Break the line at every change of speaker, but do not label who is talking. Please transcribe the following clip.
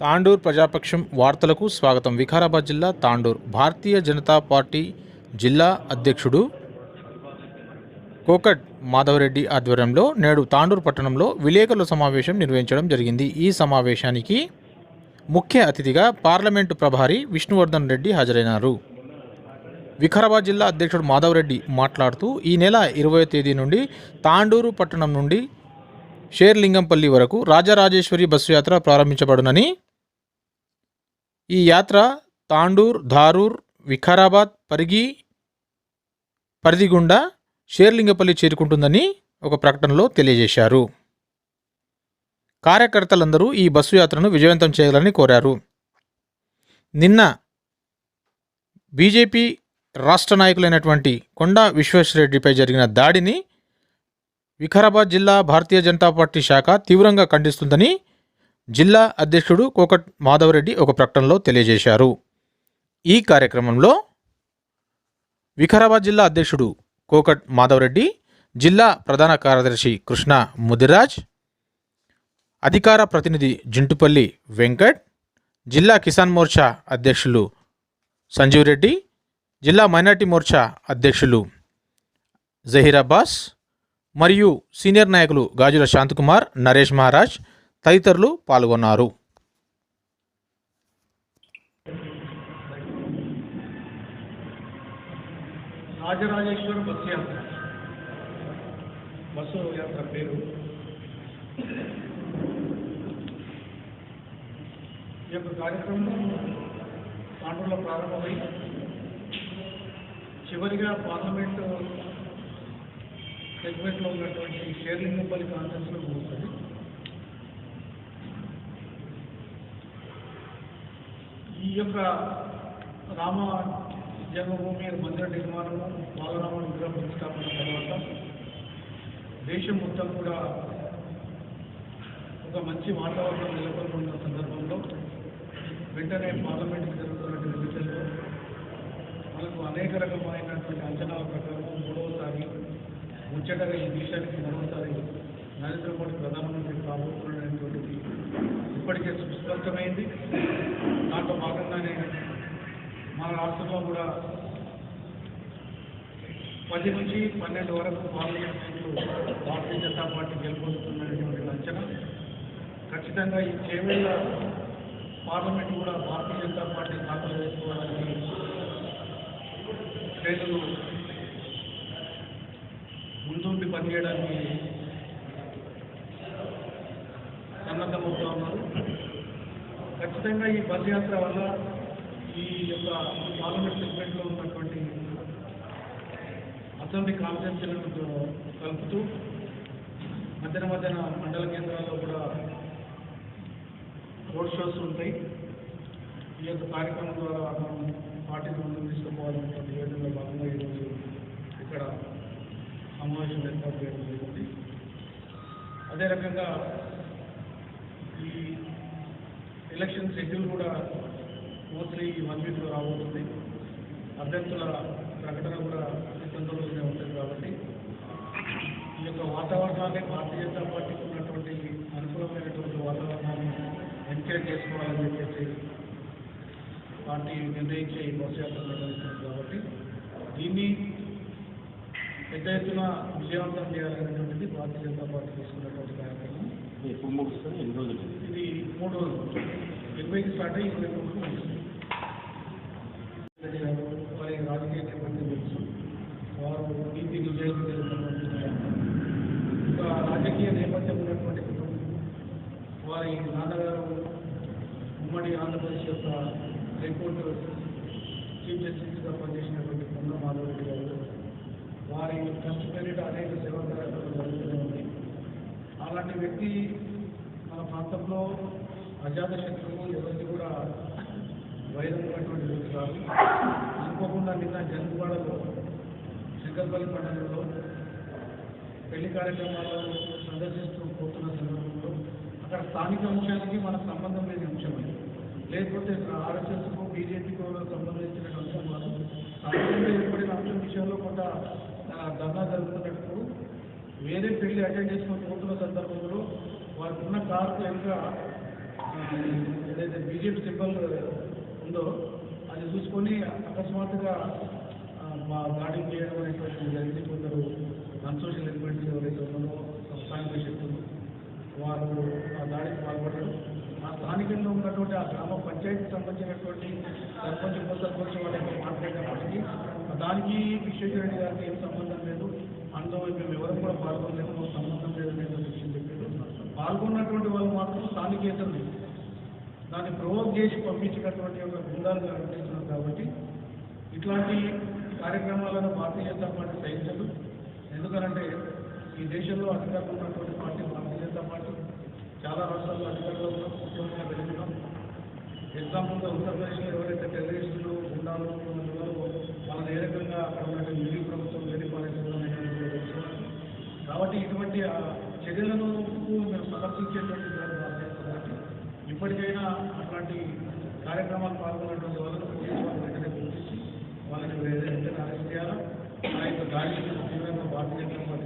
తాండూర్ ప్రజాపక్షం వార్తలకు స్వాగతం. వికారాబాద్ జిల్లా తాండూర్. భారతీయ జనతా పార్టీ జిల్లా అధ్యక్షుడు కోకట్ మాధవరెడ్డి ఆధ్వర్యంలో నేడు తాండూర్ పట్టణంలో విలేకరుల సమావేశం నిర్వహించడం జరిగింది. ఈ సమావేశానికి ముఖ్య అతిథిగా పార్లమెంటు ప్రభారి విష్ణువర్ధన్ రెడ్డి హాజరైనారు. వికారాబాద్ జిల్లా అధ్యక్షుడు మాధవరెడ్డి మాట్లాడుతూ ఈ నెల ఇరవై తేదీ నుండి తాండూరు పట్టణం నుండి షేర్లింగంపల్లి వరకు రాజరాజేశ్వరి బస్సు యాత్ర ప్రారంభించబడునని ఈ యాత్ర తాండూర్ ధారూర్ వికారాబాద్ పరిగి పరిధి గుండా షేర్లింగపల్లి చేరుకుంటుందని ఒక ప్రకటనలో తెలియజేశారు. కార్యకర్తలందరూ ఈ బస్సు యాత్రను విజయవంతం చేయాలని కోరారు. నిన్న బీజేపీ రాష్ట్ర నాయకులైనటువంటి కొండా విశ్వేశ్వరరెడ్డిపై జరిగిన దాడిని వికారాబాద్ జిల్లా భారతీయ జనతా పార్టీ శాఖ తీవ్రంగా ఖండిస్తుందని జిల్లా అధ్యక్షుడు కోకట్ మాధవరెడ్డి ఒక ప్రకటనలో తెలియజేశారు. ఈ కార్యక్రమంలో వికారాబాద్ జిల్లా అధ్యక్షుడు కోకట్ మాధవరెడ్డి జిల్లా ప్రధాన కార్యదర్శి కృష్ణ ముదిరాజ్ అధికార ప్రతినిధి జింటుపల్లి వెంకట్ జిల్లా కిసాన్ మోర్చా అధ్యక్షులు సంజీవ్ రెడ్డి జిల్లా మైనార్టీ మోర్చా అధ్యక్షులు జహీర్ అబ్బాస్ మరియు సీనియర్ నాయకులు గాజుల శాంతకుమార్ నరేష్ మహారాజ్ తదితరులు పాల్గొన్నారు.
రాజరాజేశ్వర బస్సు యాత్ర. బస్సు యాత్ర పేరు. ఈ యొక్క కార్యక్రమం తాండూరులో ప్రారంభమై చివరిగా పార్లమెంట్ సెగ్మెంట్లో ఉన్నటువంటి షేర్లింగంపల్లి కాన్ఫరెన్స్లో ముగుస్తుంది ఈ యొక్క రామ జన్మభూమి మందిర నిర్మాణము బాలరామ విగ్రహం ప్రతిష్టాపన తర్వాత దేశం మొత్తం కూడా ఒక మంచి వాతావరణం నెలకొన్న ఉన్న సందర్భంలో వెంటనే పార్లమెంట్కి జరుగుతున్నటువంటి ఎన్నికల్లో మనకు అనేక రకమైనటువంటి అంచనాల ప్రకారం మూడవసారి ముచ్చటగా ఈ దేశానికి మరోసారి నరేంద్ర మోడీ ప్రధానమంత్రి కాబోతున్నటువంటిది ఇప్పటికే సుస్పష్టమైంది. దాంట్లో భాగంగానే మన రాష్ట్రంలో కూడా పది నుంచి పన్నెండు వరకు పార్లమెంట్ సీట్లు భారతీయ జనతా పార్టీ గెలుపొందుతున్నటువంటి అంచనా ఖచ్చితంగా ఈ చేవేళ్ళ పార్లమెంట్ కూడా భారతీయ జనతా పార్టీ దాఖలు వేసుకోవడానికి శ్రేణులు ముందుండి పనిచేయడానికి సన్నద్ధమవుతా ఉన్నారు ఖచ్చితంగా ఈ బస్ యాత్ర వల్ల ఈ యొక్క పార్లమెంట్ సెగ్మెంట్లో ఉన్నటువంటి అసెంబ్లీ కాన్ఫరెన్స్లను కలుపుతూ మధ్యన మధ్యన మండల కేంద్రాల్లో కూడా రోడ్ షోస్ ఉంటాయి. ఈ యొక్క కార్యక్రమం ద్వారా మనం పార్టీని ముందుకు తీసుకుపోవాలనేటువంటి యోజనలో భాగంగా ఈరోజు ఇక్కడ సమావేశం ఏర్పాటు చేయడం జరిగింది. అదే రకంగా ఈ ఎలక్షన్ షెడ్యూల్ కూడా మోస్ట్లీ వన్ వీక్లో రాబోతుంది. అభ్యర్థుల ప్రకటన కూడా అతి తొందరలోనే ఉంటుంది కాబట్టి ఈ యొక్క వాతావరణాన్ని భారతీయ జనతా పార్టీకి ఉన్నటువంటి అనుకూలమైనటువంటి వాతావరణాన్ని ఎంకరేజ్ చేసుకోవాలని చెప్పేసి పార్టీ నిర్ణయించే ఈ బస్సు నిర్వహిస్తుంది కాబట్టి దీన్ని పెద్ద ఎత్తున విజయవంతం చేయాలనేటువంటిది భారతీయ జనతా పార్టీ తీసుకున్నటువంటి కార్యక్రమం.
ఎప్పుడు ముగుస్తుంది ఎన్ని రోజులు ఇది?
మూడు రోజులు. ఇరవైకి స్టార్ట్ అయ్యి ఇరవై మూడుకు ముగుస్తుంది రెడ్డి వారి రాజకీయ నేపథ్యం తెలుసు. వారు నీతి విజయం తెలిసినటువంటి ఒక రాజకీయ నేపథ్యం ఉన్నటువంటి కుటుంబం వారి నాన్నగారు ఉమ్మడి ఆంధ్రప్రదేశ్ యొక్క హైకోర్టు చీఫ్ జస్టిస్గా పనిచేసినటువంటి కొండ మాధవరెడ్డి గారు వారి ట్రస్ట్ పేరిట అనేక సేవా కార్యక్రమాలు జరుగుతూనే ఉంది అలాంటి వ్యక్తి మన ప్రాంతంలో అజాత శత్రువు ఎవరికి కూడా వైరమైనటువంటి వ్యక్తి కాదు. అనుకోకుండా నిన్న జన్మవాడలో శంకర్పల్లి మండలంలో పెళ్ళి కార్యక్రమాలను సందర్శిస్తూ పోతున్న సందర్భంలో అక్కడ స్థానిక అంశానికి మన సంబంధం లేని అంశం లేకపోతే ఆర్ఎస్ఎస్కు బీజేపీకు సంబంధించిన అంశం కాదు. స్థానికంగా ఏర్పడిన అంశం విషయంలో కొంత ధర్నా జరుగుతున్నప్పుడు వేరే పెళ్ళి అటెండ్ చేసుకొని పోతున్న సందర్భంలో వారికి ఉన్న కార్కు వెనుక ఏదైతే బీజేపీ సింబల్ ఉందో అది చూసుకొని అకస్మాత్తుగా మా గార్డింగ్ చేయడం అనేటువంటి జరిగింది. కొందరు అన్సోషల్ ఎలిమెంట్స్ ఎవరైతే ఉన్నారో సాంఘిక శక్తులు వారు ఆ దాడికి పాల్పడరు ఆ స్థానికంగా ఉన్నటువంటి ఆ గ్రామ పంచాయతీకి సంబంధించినటువంటి సర్పంచ్ ఉప సర్పంచ్ వాళ్ళకి మాట్లాడినప్పటికీ దానికి విశ్వేశ్వరరెడ్డి గారికి ఏం సంబంధం లేదు. అందులో మేము ఎవరు కూడా పాల్గొనలేము మాకు సంబంధం లేదనేటువంటి విషయం చెప్పారు. పాల్గొన్నటువంటి వాళ్ళు మాత్రం స్థానికేతరులు దాన్ని ప్రవోక్ చేసి పంపించినటువంటి ఒక బృందాలు అనిపిస్తున్నారు కాబట్టి ఇట్లాంటి కార్యక్రమాలను భారతీయ జనతా పార్టీ సహించదు. ఎందుకనంటే ఈ దేశంలో అధికారంలో ఉన్నటువంటి పార్టీ భారతీయ జనతా పార్టీ. చాలా రాష్ట్రాల్లో అధికారంలో ఉన్న ముఖ్యమంత్రిగా వెలుగుతున్నాం ఎగ్జాంపుల్గా ఉత్తరప్రదేశ్లో ఎవరైతే టెర్రరిస్టులు ఉండాలో ఉన్నారో వాళ్ళని ఏ రకంగా అక్కడ ఉన్నటువంటి ఢిల్లీ ప్రభుత్వం వేరే పాలించడం కాబట్టి ఇటువంటి చర్యలను మేము సమర్థించేటువంటి దాన్ని ఇప్పటికైనా అట్లాంటి కార్యక్రమాలు పాల్గొన్నటువంటి వాళ్ళను పోలీసు వాళ్ళు వెంటనే గుర్తించి వాళ్ళని ఏదైతే అరెస్ట్ చేయాలో? ఆ యొక్క దాడిని తీవ్రంగా భారతీయ జనతా